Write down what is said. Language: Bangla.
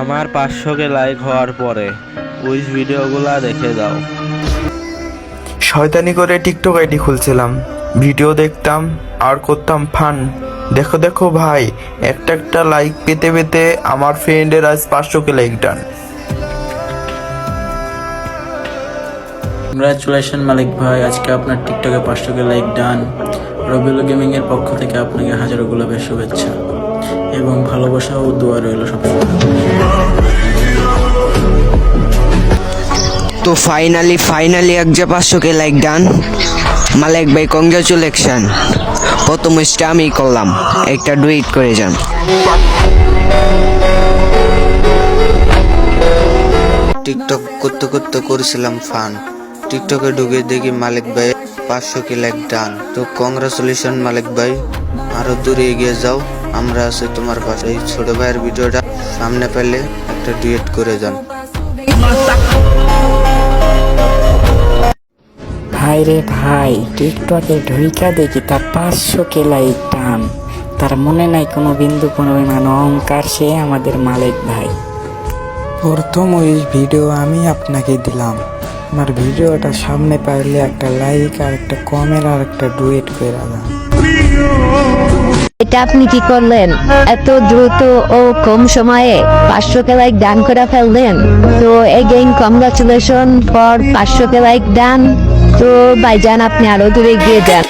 আমার পাঁচশোকে লাইক হওয়ার পরে উইস ভিডিওগুলা দেখে যাও। শয়তানি করে টিকটক আইডি খুলছিলাম। ভিডিও দেখতাম আর করতাম ফান। দেখো দেখো ভাই একটা একটা লাইক পেতে পেতে আমার ফ্রেন্ডের আজ পাঁচশোকে লাইক ডান কংগ্রাচুলেশন মালিক ভাই আজকে আপনার টিকটকে পাঁচশোকে লাইক ডান রবিউল গেমিং এর পক্ষ থেকে আপনাকে হাজারো গোলাপের শুভেচ্ছা এবং ভালোবাসা ও দোয়া রইল সবসময়। তো ফাইনালি ফাইনালি এক যে পাঁচশোকে লাইক ডান মালিক ভাই কংগ্রাচুলেশন প্রথম স্টে আমি করলাম, একটা ডুইট করে যান। টিকটক করতে করতে করেছিলাম ফান টিকটকে ঢুকে দেখি মালিক ভাই পাঁচশো কি লাইক ডান তো কংগ্রাচুলেশন মালিক ভাই, আরও দূরে এগিয়ে যাও, আমরা আছি তোমার পাশে। এই ছোট ভাইয়ের ভিডিওটা সামনে পেলে একটা ডুয়েট করে যান। ভাই রে ভাই টিকটকে ঢুইকা দেখি তার পাঁচশো কে লাইক টান। তার মনে নাই কোনো বিন্দু কোনো পরিমাণ অহংকার সে আমাদের মালিক ভাই। প্রথম ওই ভিডিও আমি আপনাকে দিলাম। আমার ভিডিওটা সামনে পাইলে একটা লাইক আর একটা কমের আর একটা ডুয়েট করে দাম এটা আপনি কি করলেন? এত দ্রুত ও কম সময়ে পাঁচশো কে লাইক ডান করে ফেললেন? তো এগেইন কংগ্রাচুলেশন ফর পাঁচশো কে লাইক ডান তো ভাইজান আপনি আরও দূরে গিয়ে যান